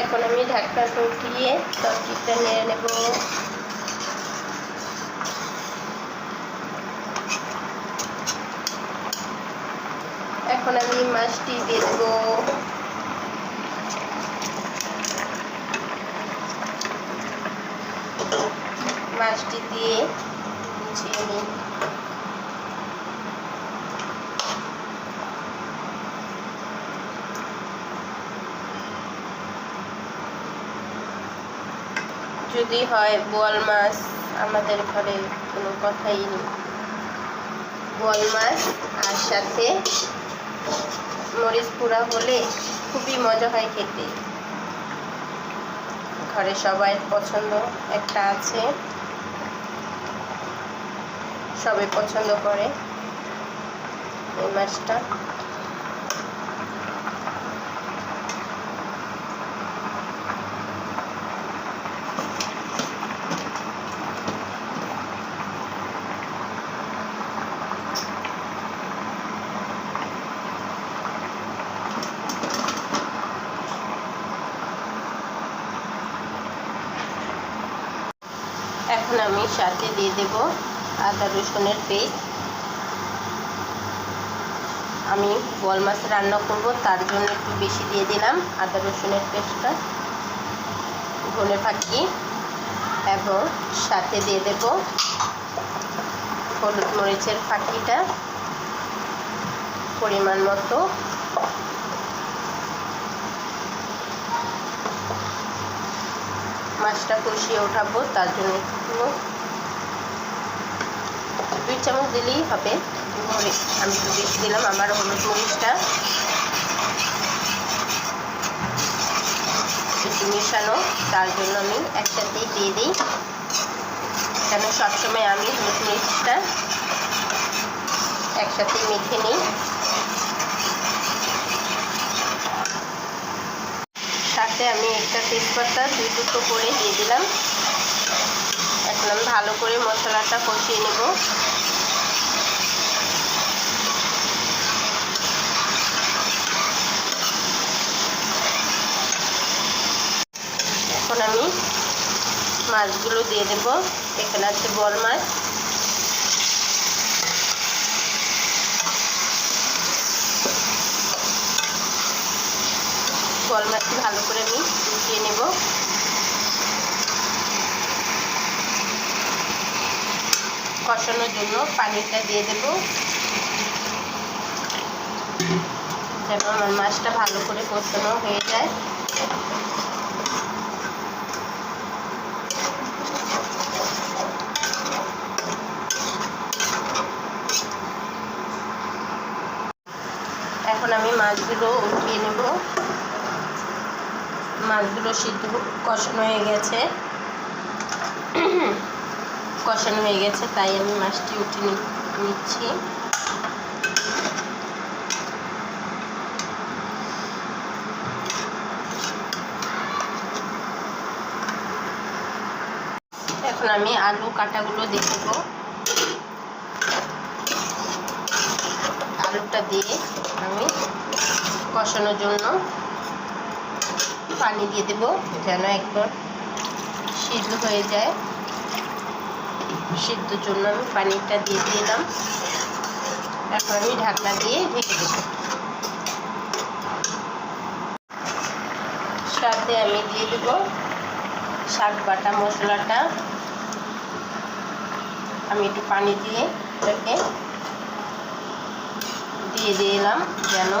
এখন আমি ঢাকনাটা উঠিয়ে তরকিটা নিয়ে নেব। এখন আমি মাছটি দিয়ে দেবো। মাছটি দিয়ে মুছিয়ে নিই। যদি হয় বোয়াল মাছ, আমাদের ঘরে কোনো কথাই নেই। বোয়াল মাছ আর সাথে মরিচ পোড়া হলে খুবই মজা হয় খেতে। ঘরে সবাই পছন্দ একটা আছে। সবাই পছন্দ করে এই মাছটা। এখন আমি সাথে দিয়ে দেব আদা রসুনের পেস্ট। আমি বল মাছ রান্না করব, তার জন্য একটু বেশি দিয়ে দিলাম আদা রসুনের পেস্টটা। ধনে ফাঁকি এবং সাথে দিয়ে দেব হলুদ মরিচের ফাঁকিটা পরিমাণ মতো। মাছটা কষিয়ে ওঠাবো তার জন্য একটু দুই চামচ দিলেই হবে। আমি একটু বেশি দিলাম আমার হলুদ মরিচটা। একটু মেশানো, তার জন্য আমি একসাথেই দিয়ে দিই। কেন সবসময় আমি হলুদ মরিচটা একসাথেই মেখে নিই। সাথে আমি একটা তেজপাতা দুই টুকরো করে দিয়ে দিলাম। ভালো করে মশলাটা কষিয়ে নেব। এখন আমি মাছগুলো দিয়ে দেব। এখানে আছে বল মাছ। বল মাছটি ভালো করে আমি মিশিয়ে নেব। কষানোর জন্য পানিটা দিয়ে দেব। যেন আমার মাছটা ভালো করে কষানো হয়ে যায়। এখন আমি মাছগুলো উঠিয়ে নেব। মাছগুলো সিদ্ধ কষানো হয়ে গেছে। কষানো হয়ে গেছে, তাই আমি মাছটি উঠে নিচ্ছি। এখন আমি আলু কাটাগুলো দিয়ে আলুটা দিয়ে আমি কষানোর জন্য পানি দিয়ে দেব, যেন একবার সিদ্ধ হয়ে যায়। সিদ্ধর জন্য আমি পানিটা দিয়ে দিলাম। এখন আমি ঢাকনা দিয়ে ঢেকে দেব। সাথে আমি দিয়ে দেব শাক বাটা মশলাটা। আমি একটু পানি দিয়ে এটাকে দিয়ে দিলাম যেন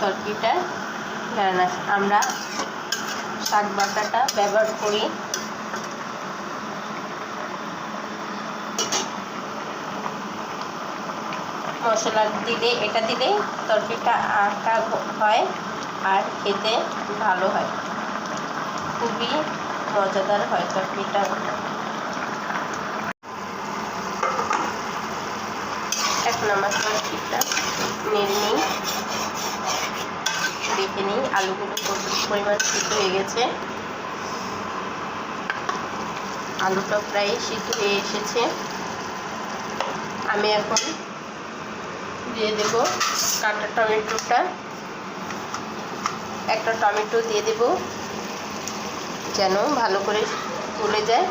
তরকিটা আমরা শাক বাটাটা ব্যবহার করি। মশলা দিলে, এটা দিলেই তরকারিটা আটা হয় আর খেতে ভালো হয়। খুবই মজাদার হয় তরকারিটা। এখন আমার তরকারিটা নেড়ে নিই। দেখে নিই আলুগুলো প্রচুর পরিমাণ সিদ্ধ হয়ে গেছে। আলুটা প্রায় সিদ্ধ হয়ে এসেছে। আমি এখন দিয়ে দেব কাটা টমেটোটা। একটা টমেটো দিয়ে দেব যেন ভালো করে ফুলে যায়।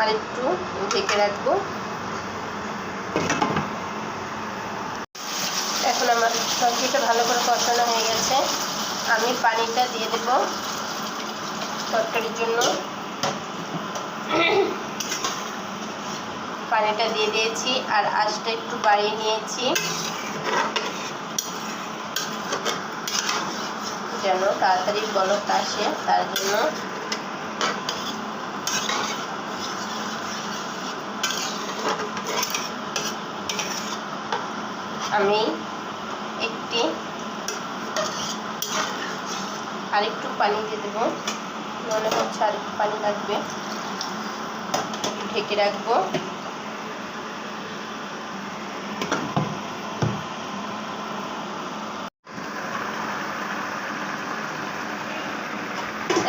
আর একটু ঢেকে রাখব। এখন আমার সবজিটা ভালো করে কষানো হয়ে গেছে। আমি পানিটা দিয়ে দেব তরকারির জন্য। পানিটা দিয়ে দিয়েছি আর আঁচটা একটু বাড়িয়ে নিয়েছি। যেন তাড়াতাড়ি বলক আসে, তার জন্য। আমি একটি আরেকটু পানি দিয়ে দেবো। মনে হচ্ছে আরেকটু পানি লাগবে। ঢেকে রাখব।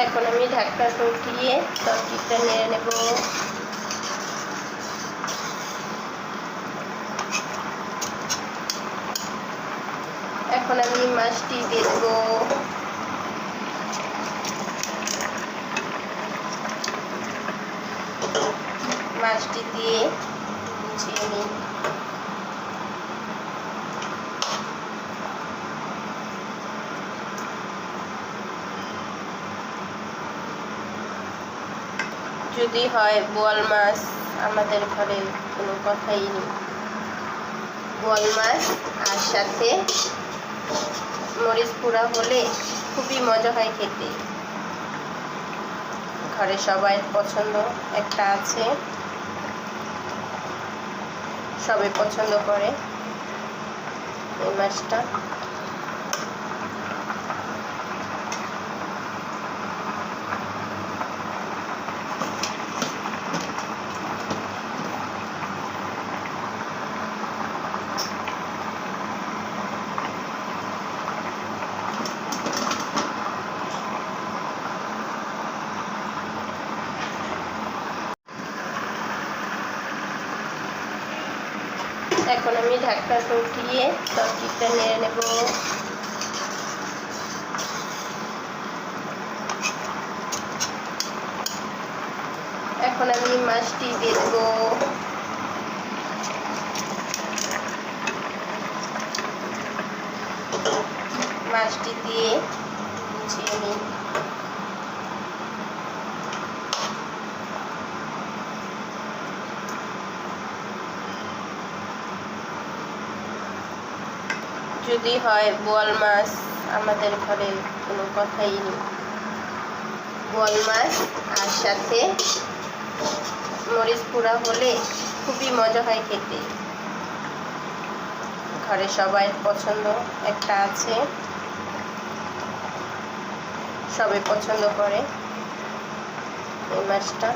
এখন আমি ঢাকনাটা উঠিয়ে তরকারিটা নিয়ে নেব। এখন আমি মাছটি দিয়ে দেবো। মাছটি দিয়ে গুছিয়ে নিই। যদি হয় বোয়াল মাছ, আমাদের ঘরে কোনো কথাই নেই। বোয়াল মাছ আর সাথে মরিচ পোড়া হলে খুবই মজা হয় খেতে। ঘরে সবাই পছন্দ, একটা আছে। সবাই পছন্দ করে এই মাছটা এখন আমি ঢাকনাটা উঠিয়ে তরকারিটা নিয়ে নেব। এখন আমি মাছটি দিয়ে দেবো। মাছটি দিয়ে গুছিয়ে নিই। যদি হয় বোয়াল মাছ, আমাদের ঘরে কোনো কথাই নেই। বোয়াল মাছ আর সাথে মরিচ পোড়া হলে খুবই মজা হয় খেতে। ঘরে সবাই পছন্দ একটা আছে। সবাই পছন্দ করে এই মাছটা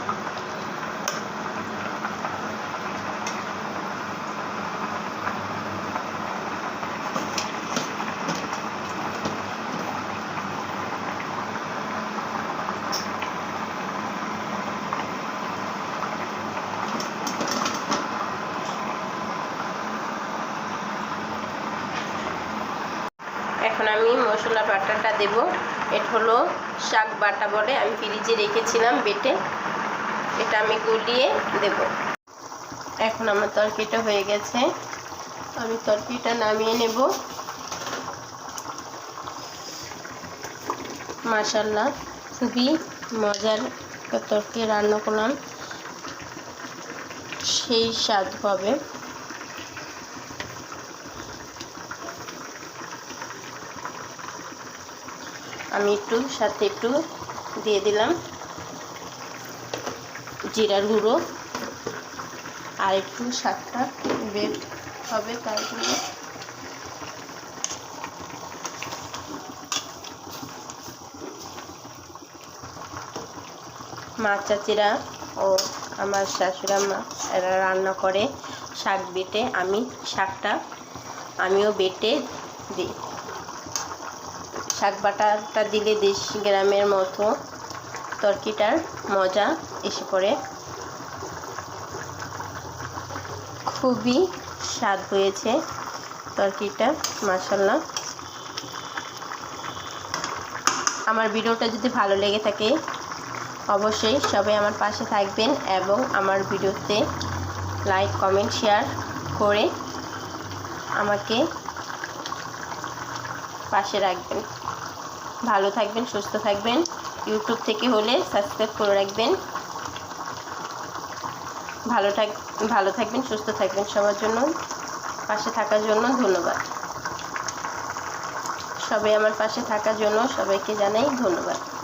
এখন আমি মশলা বাটাটা দেব। এটা হলো শাক বাটা বলে আমি ফ্রিজে রেখেছিলাম বেটে। এটা আমি গুলিয়ে দেব। এখন আমার তরকারিটা হয়ে গেছে। আমি তরকারিটা নামিয়ে নেব। মাশাল্লাহ খুবই মজার তরকারি রান্না করলাম। সেই স্বাদ হবে আমি একটু সাথে একটু দিয়ে দিলাম জিরার গুঁড়ো। আর একটু স্বাদটা বের হবে তার জন্য। মা চাচিরা ও আমার শাশুড়া মা, এরা রান্না করে শাক বেটে। আমি শাকটা আমিও বেটে দিই। শাক বাটাটা দিলে দেশি গ্রামের মতো তরকিটার মজা এসে পড়ে। খুবই স্বাদ হয়েছে তরকিটা মাসাল্লাহ আমার ভিডিওটা যদি ভালো লেগে থাকে, অবশ্যই সবাই আমার পাশে থাকবেন এবং আমার ভিডিওতে লাইক, কমেন্ট, শেয়ার করে আমাকে পাশে রাখবেন। ভালো থাকবেন, সুস্থ থাকবেন। ইউটিউব থেকে হলে সাবস্ক্রাইব করে রাখবেন। ভালো থাক, ভালো থাকবেন, সুস্থ থাকবেন সবার জন্য। পাশে থাকার জন্য ধন্যবাদ। সবাই আমার পাশে থাকার জন্য সবাইকে জানাই ধন্যবাদ।